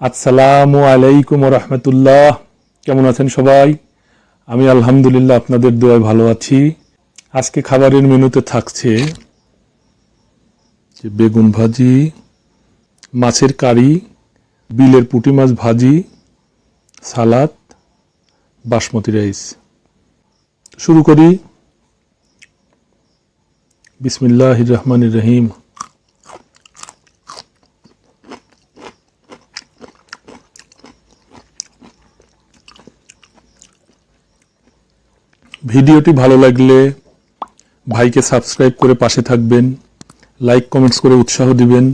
আসসালামু আলাইকুম রহমতুল্লাহ। কেমন আছেন সবাই? আমি আলহামদুলিল্লাহ আপনাদের দোয়ায় ভালো আছি। আজকে খাবারের মেনুতে থাকছে যে বেগুন ভাজি, মাছের কারি, বিলের পুঁটি মাছ ভাজি, সালাদ, বাসমতি রাইস। শুরু করি। বিসমিল্লাহ রহমান রহিম। ভিডিওটি ভালো লাগলে ভাইকে সাবস্ক্রাইব করে পাশে থাকবেন লাইক কমেন্টস করে উৎসাহ দিবেন।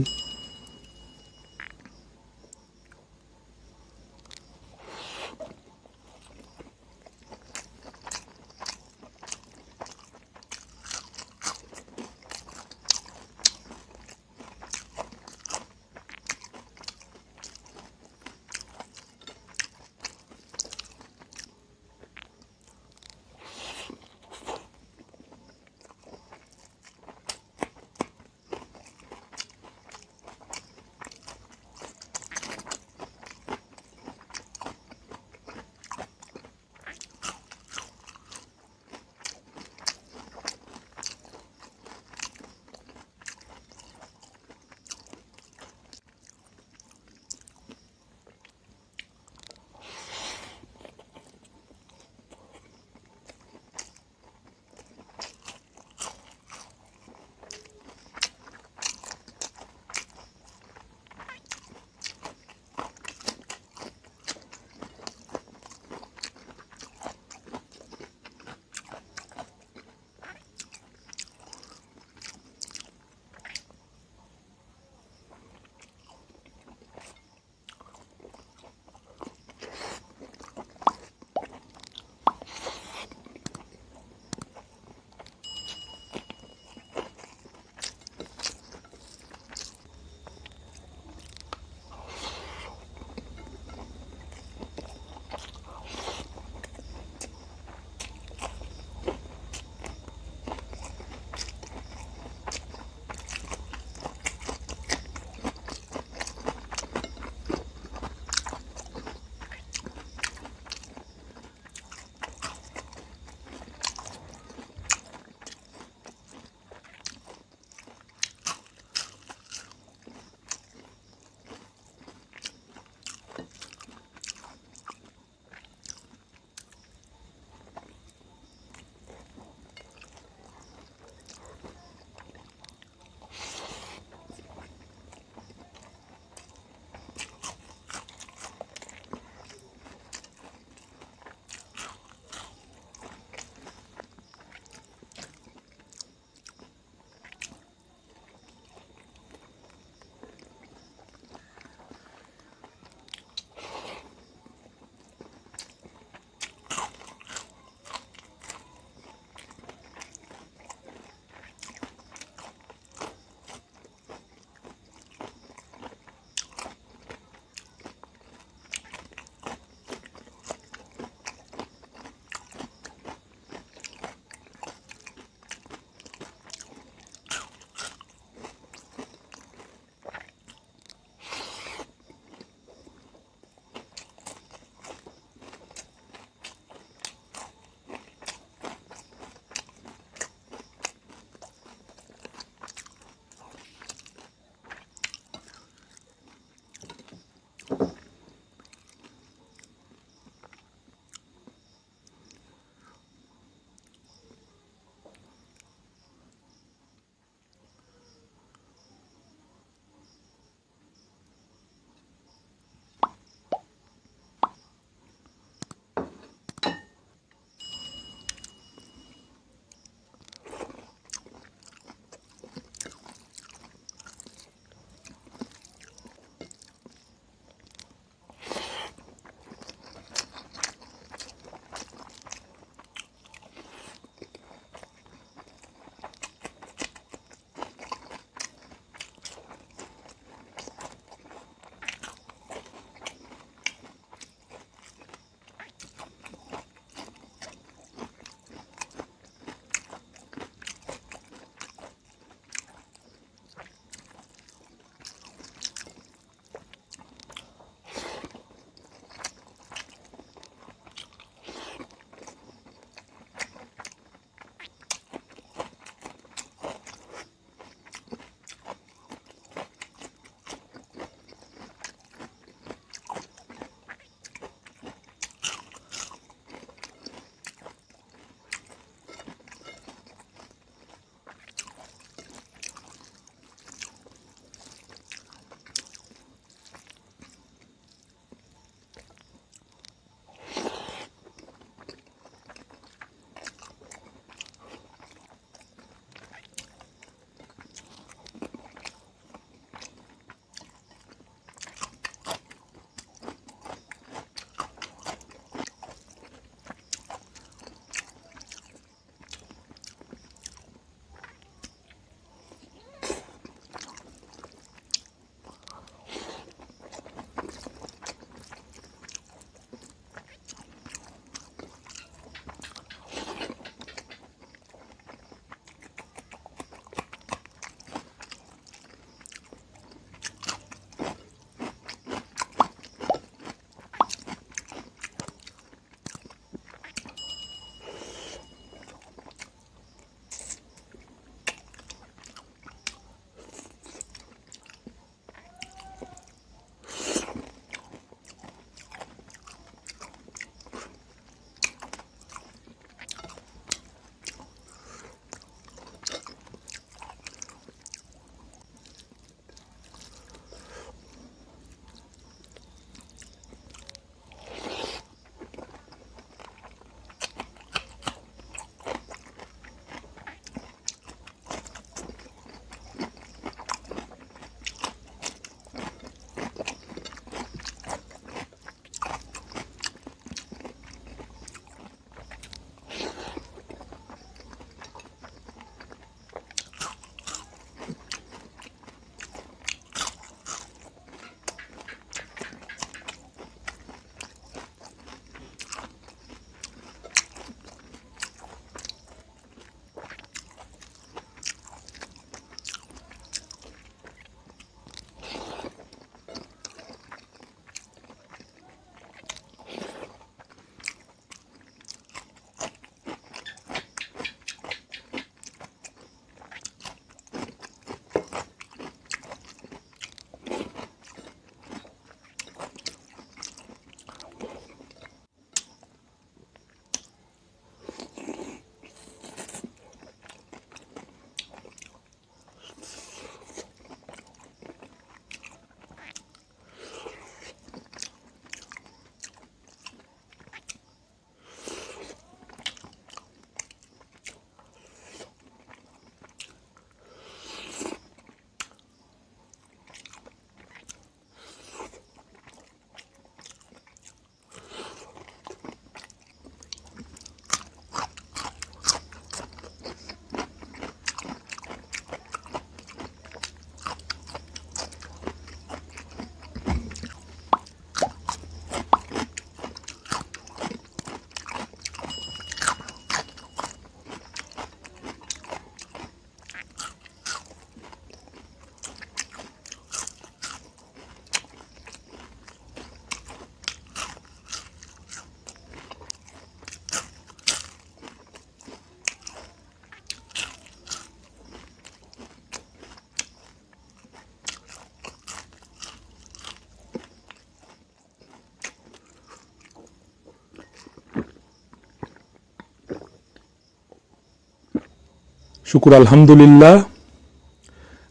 শুকুর আলহামদুলিল্লাহ।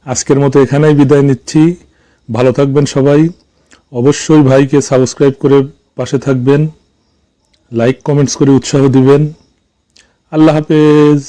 আজকের মতো এখানেই বিদায় নিচ্ছি। ভালো থাকবেন সবাই। অবশ্যই ভাইকে সাবস্ক্রাইব করে পাশে থাকবেন। লাইক, কমেন্টস করে উৎসাহ দিবেন। আল্লাহ হাফেজ।